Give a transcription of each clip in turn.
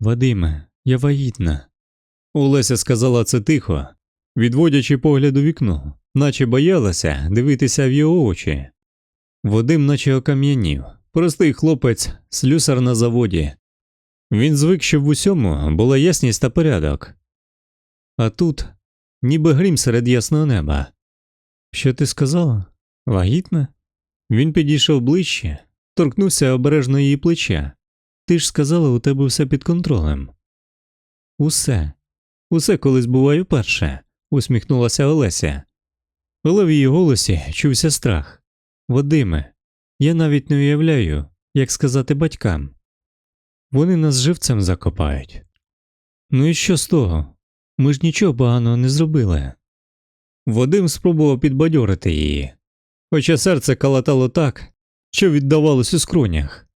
Вадиме, я вагітна. Олеся сказала це тихо, відводячи погляд у вікно, наче боялася дивитися в його очі. Вадим наче окам'янів, простий хлопець, слюсар на заводі. Він звик, щоб в усьому була ясність та порядок. А тут ніби грім серед ясного неба. Що ти сказала? Вагітна? Він підійшов ближче, торкнувся обережно її плеча. Ти ж сказала, у тебе все під контролем. Усе, усе колись буває вперше, усміхнулася Олеся. Але в її голосі чувся страх. Вадиме, я навіть не уявляю, як сказати батькам. Вони нас живцем закопають. Ну і що з того? Ми ж нічого поганого не зробили. Вадим спробував підбадьорити її, хоча серце калатало так, що віддавалось у скронях.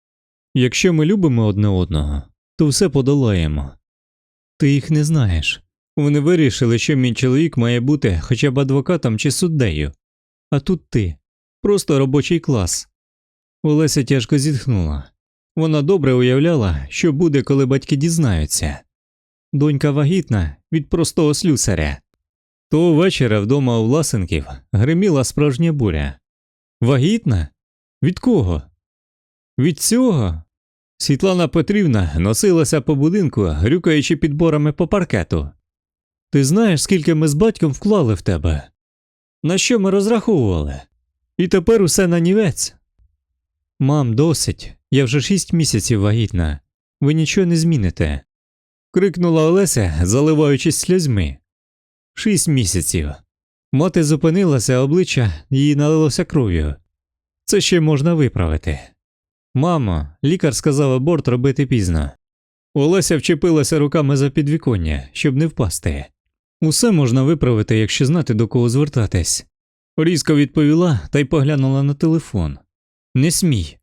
Якщо ми любимо одне одного, то все подолаємо. Ти їх не знаєш. Вони вирішили, що мій чоловік має бути хоча б адвокатом чи суддею, а тут ти просто робочий клас. Олеся тяжко зітхнула. Вона добре уявляла, що буде, коли батьки дізнаються. Донька вагітна від простого слюсаря. Того вечора вдома у Власенків гриміла справжня буря. Вагітна? Від кого? Від цього? Світлана Петрівна носилася по будинку, грюкаючи підборами по паркету. Ти знаєш, скільки ми з батьком вклали в тебе? На що ми розраховували? І тепер усе на нівець. Мам, досить, я вже шість місяців вагітна. Ви нічого не зміните. крикнула Олеся, заливаючись сльозьми. Шість місяців. Мати зупинилася, обличчя її налилося кров'ю. Це ще можна виправити. Мамо, лікар сказав аборт робити пізно. Олеся вчепилася руками за підвіконня, щоб не впасти. Усе можна виправити, якщо знати до кого звертатись. Різко відповіла та й поглянула на телефон. Не смій.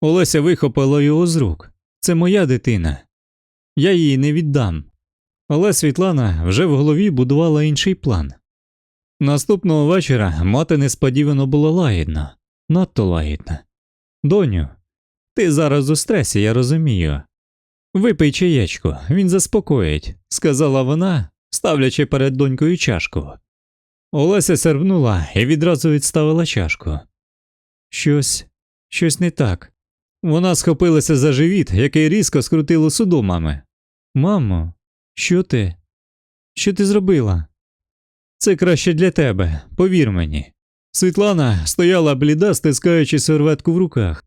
Олеся вихопила його з рук. Це моя дитина. Я її не віддам. Але Світлана вже в голові будувала інший план. Наступного вечора мати несподівано була лагідна, надто лагідна. Доню, ти зараз у стресі, я розумію. Випий чаєчку, він заспокоїть, сказала вона, ставлячи перед донькою чашку. Олеся сервнула і відразу відставила чашку. Щось, щось не так. Вона схопилася за живіт, який різко скрутило судомами. Мамо, що ти? Що ти зробила? Це краще для тебе, повір мені. Світлана стояла бліда, стискаючи серветку в руках.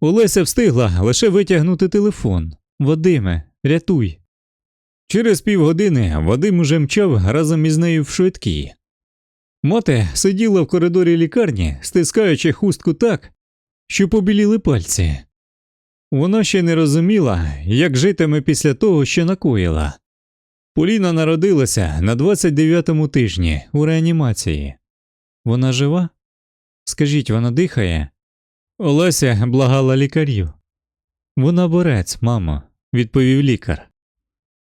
Олеся встигла лише витягнути телефон. Вадиме, рятуй. Через півгодини Вадим уже мчав разом із нею в швидкій. Мати сиділа в коридорі лікарні, стискаючи хустку так, що побіліли пальці. Вона ще не розуміла, як житиме після того, що накоїла. Поліна народилася на 29-му тижні у реанімації. Вона жива? Скажіть, вона дихає? Олеся благала лікарів. Вона борець, мамо, відповів лікар.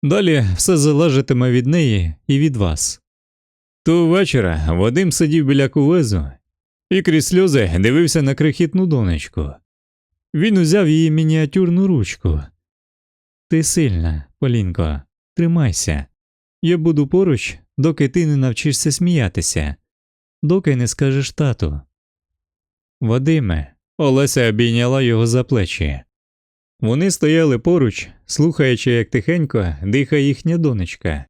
Далі все залежатиме від неї і від вас. Того вечора Вадим сидів біля кувезу і крізь сльози дивився на крихітну донечку. Він узяв її мініатюрну ручку. Ти сильна, Полінко, тримайся. Я буду поруч, доки ти не навчишся сміятися, доки не скажеш тату. Вадиме, Олеся обійняла його за плечі. Вони стояли поруч, слухаючи, як тихенько дихає їхня донечка.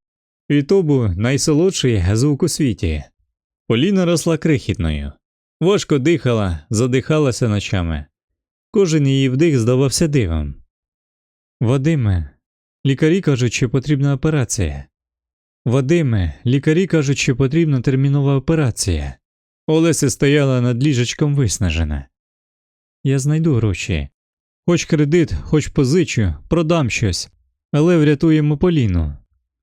І то найсолодший звук у світі. Поліна росла крихітною, важко дихала, задихалася ночами. Кожен її вдих здавався дивом. Вадиме, лікарі кажуть, що потрібна операція. Вадиме, лікарі кажуть, що потрібна термінова операція. Олеся стояла над ліжечком виснажена. Я знайду гроші. Хоч кредит, хоч позичу, продам щось, але врятуємо Поліну.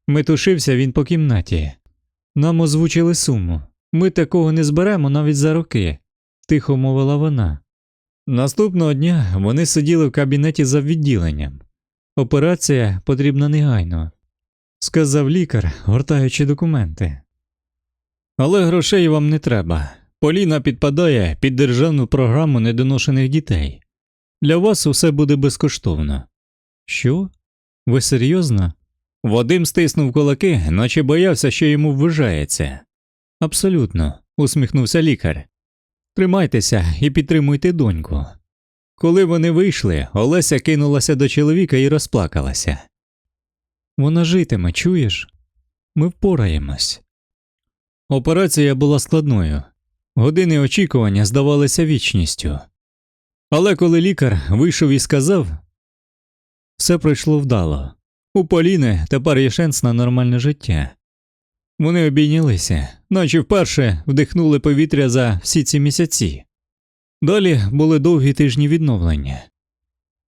Метушився він по кімнаті. Нам озвучили суму. Ми такого не зберемо навіть за роки, тихо мовила вона. Наступного дня вони сиділи в кабінеті за відділенням. Операція потрібна негайно, сказав лікар, гортаючи документи. Але грошей вам не треба. Поліна підпадає під державну програму недоношених дітей. Для вас усе буде безкоштовно. Що? Ви серйозно? Вадим стиснув кулаки, наче боявся, що йому ввижається. Абсолютно, усміхнувся лікар. Тримайтеся і підтримуйте доньку. Коли вони вийшли, Олеся кинулася до чоловіка і розплакалася. Вона житиме, чуєш? Ми впораємось. Операція була складною. Години очікування здавалися вічністю. Але коли лікар вийшов і сказав, все пройшло вдало. У Поліни тепер є шанс на нормальне життя. Вони обійнялися, наче вперше вдихнули повітря за всі ці місяці. Далі були довгі тижні відновлення.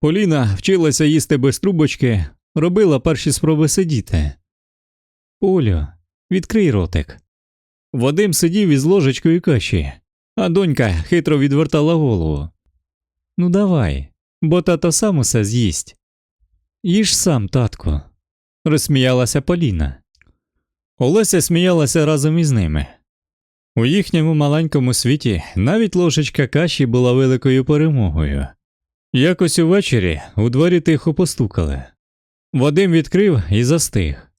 Поліна вчилася їсти без трубочки, робила перші спроби сидіти. Полю, відкрий ротик. Вадим сидів із ложечкою каші, а донька хитро відвертала голову. Ну давай, бо тато сам усе з'їсть. Їж сам, татку, розсміялася Поліна. Олеся сміялася разом із ними. У їхньому маленькому світі навіть ложечка каші була великою перемогою. Якось увечері у дворі тихо постукали. Вадим відкрив і застиг.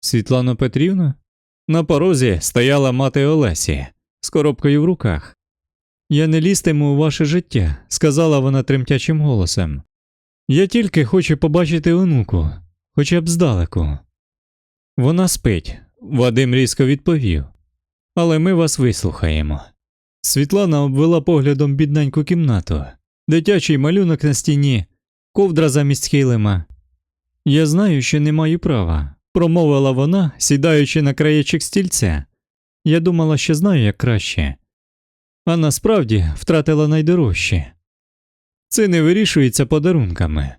Світлана Петрівна? На порозі стояла мати Олесі з коробкою в руках. Я не лізтиму у ваше життя, сказала вона тремтячим голосом. Я тільки хочу побачити онуку, хоча б здалеку. Вона спить, Вадим різко відповів. Але ми вас вислухаємо. Світлана обвела поглядом бідненьку кімнату, дитячий малюнок на стіні, ковдра замість килима. Я знаю, що не маю права, промовила вона, сідаючи на краєчок стільця. Я думала, що знаю як краще. А насправді втратила найдорожче. Це не вирішується подарунками.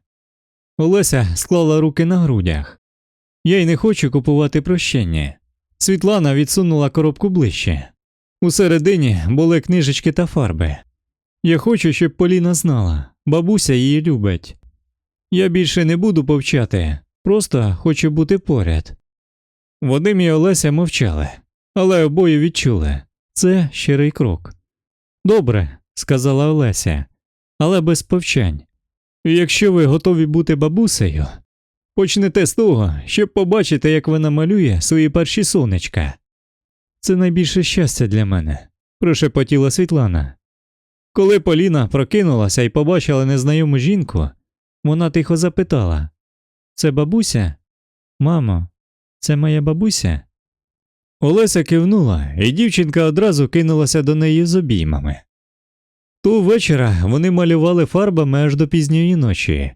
Олеся склала руки на грудях. Я й не хочу купувати прощення. Світлана відсунула коробку ближче. Усередині були книжечки та фарби. Я хочу, щоб Поліна знала, бабуся її любить. Я більше не буду повчати, просто хочу бути поряд. Вадим і Олеся мовчали, але обоє відчули це щирий крок. Добре, сказала Олеся, але без повчань. Якщо ви готові бути бабусею, почнете з того, щоб побачити, як вона малює свої перші сонечка. Це найбільше щастя для мене, прошепотіла Світлана. Коли Поліна прокинулася і побачила незнайому жінку, вона тихо запитала Це бабуся? Мамо, це моя бабуся? Олеся кивнула, і дівчинка одразу кинулася до неї з обіймами. Ту вечора вони малювали фарбами аж до пізньої ночі.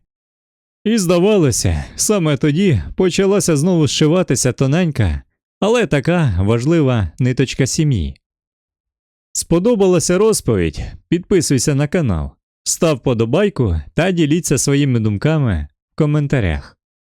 І здавалося, саме тоді почалася знову зшиватися тоненька, але така важлива ниточка сім'ї. Сподобалася розповідь? Підписуйся на канал, став подобайку та діліться своїми думками в коментарях.